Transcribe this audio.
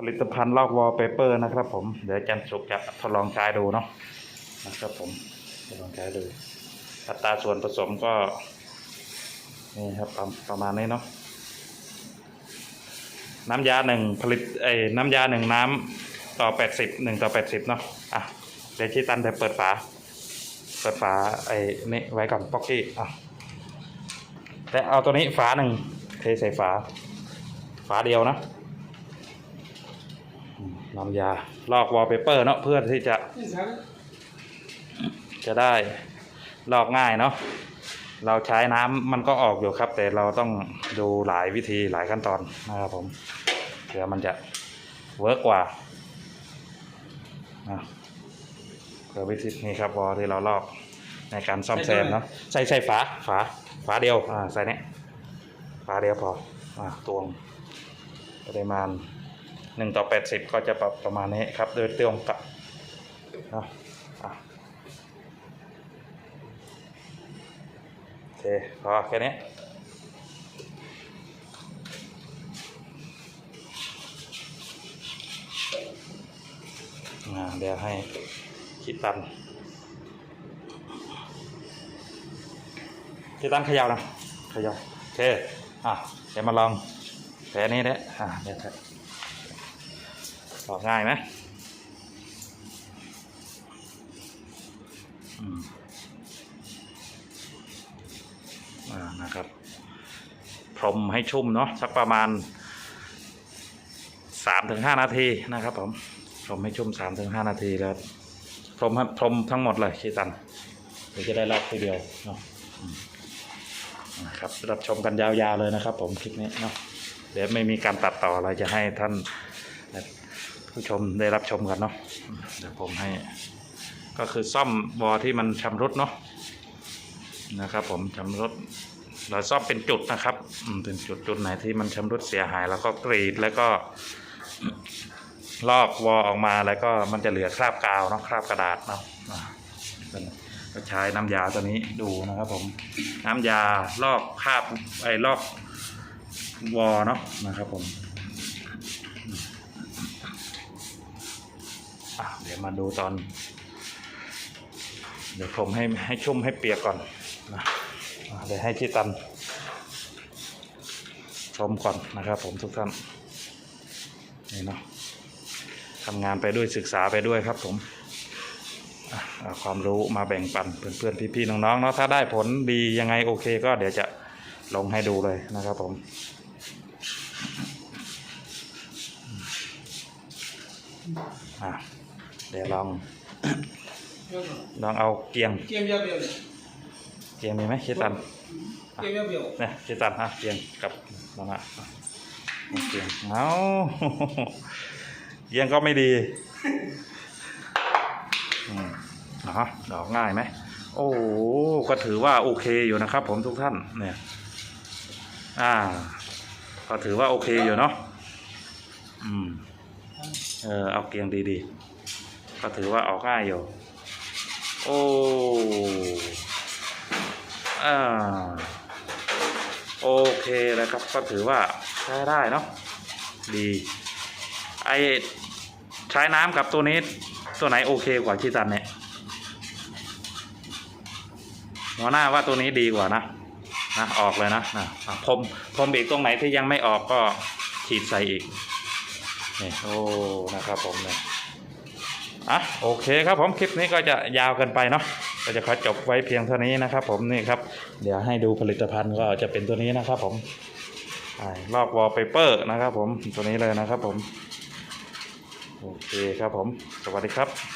ผลิตภัณฑ์ลอกวอลเปเปอร์นะครับผม เดี๋ยวจารย์สุกจะทดลองใช้ดูเนาะนะครับผมทดลองใช้ดูอัตราส่วนผสมก็นี่ครับประประมาณนี้เนาะน้ำยาหนึ่งผลิตไอ้น้ำยาหนึ่งน้ำต่อแปดสิบหนึ่งต่อแปดสิบเนาะอะเดี๋ยวชิตันจะเปิดฝา เปิดฝาไอ้นี่ไว้ก่อนป๊อกกี้อะแต่เอาตัวนี้ฝาหนึ่งเทใส่ฝา ฝาเดียวนะ น้ำยาลอกวอลเปเปอร์เนาะเพื่อที่จะ จะได้ลอกง่ายเนาะเราใช้น้ำมันก็ออกอยู่ครับ แต่เราต้องดูหลายวิธีหลายขั้นตอนนะครับผมเผื่อมันจะเวิร์กกว่าเผื่อวิธีนี้ครับวอลที่เราลอกในการซ่อมแซมเนาะใส่ใส่ฝาฝาฝาเดียวอ่าใส่เนี่ยฝาเดียวพออ่าตวงปริมาณ หนึ่งต่อแปดสิบก็จะประประมาณนี้ครับ โดยตวงกับนะโอเคพอแค่นี้อ่าเดี๋ยวให้คิดตันคิดตันขย่านะขย่าโอเค อะ เดี๋ยวมาลองแผลนี้เด้ออ่าเดี๋ยว ออง่ายไหมอ่านะครับ พรมให้ชุ่มเนาะสักประมาณสามถึงห้านาทีนะครับผมพรมให้ชุ่มสามถึงห้านาทีแล้วพรมให้พรมทั้งหมดเลยคีตันเดี๋ยวจะได้รับทีเดียวเนาะนะครับรับชมกันยาวๆเลยนะครับ ผมคลิปนี้เนาะเดี๋ยวไม่มีการตัดต่ออะไรจะให้ท่าน ผู้ชมได้รับชมกันเนาะเดี๋ยวผมให้ ก็คือซ่อมวอที่มันชำรุดเนาะนะครับ ผมชำรุดเราซ่อมเป็นจุดนะครับอืเป็นจุดจุดไหนที่มันชำรุดเสียหาย แล้วก็กรีดแล้วก็ลอกวอออกมาแล้วก็มันจะเหลือคราบกาวเนาะคราบกระดาษเนาะก็ใช้น้ำยาตัวนี้ดูนะครับ ผม น้ำยาลอกคราบไอ้ลอกวอเนาะนะครับ ผมอะ เดี๋ยวมาดูตอน เดี๋ยวผมให้ให้ชุ่มให้เปียกก่อนนะเดี๋ยวให้ชิตัน ชมก่อนนะครับผมทุกท่าน นี่เนาะทำงานไปด้วยศึกษาไปด้วยครับผมเอาความรู้มาแบ่งปันเพื่อนๆพี่ๆน้องๆเนาะถ้าได้ผลดียังไงโอเคก็เดี๋ยวจะลงให้ดูเลยนะครับผมอะ เดี๋ยวลอง ลองเอาเกียง Kem ya beo. เกียงมีไหมชิตัน Kem ya beo. เนี่ยชิตันฮะเกียงกับน้องอะเอาเกียงเอาเกียงก็ไม่ดีอืมนะฮะดอกง่ายไหม โอ้โหก็ถือว่าโอเคอยู่นะครับ ผมทุกท่านเนี่ย อ่า ก็ถือว่าโอเคอยู่เนาะอืม เออเอาเกียงดีๆ ก็ถือว่าออกง่ายอยู่ โอ้อาโอเคแล้วครับก็ถือว่าใช้ได้เนาะดีไอใช้น้ำกับตัวนี้ตัวไหนโอเคกว่าชิตันเนี่ยหัวหน้าว่าตัวนี้ดีกว่านะนะออกเลยนะนะอะพรมพรมอีกตรงไหนที่ยังไม่ออกก็ฉีดใส่อีกนี่โอ้นะครับผมเนี่ย อะโอเคครับผมคลิปนี้ก็จะยาวเกินไปเนาะก็จะขอจบไว้เพียงเท่านี้นะครับ ผมนี่ครับ เดี๋ยวให้ดูผลิตภัณฑ์ก็จะเป็นตัวนี้นะครับ ผมอลอกวอลเปเปอร์นะครับ ผมตัวนี้เลยนะครับ ผมโอเคครับผม สวัสดีครับ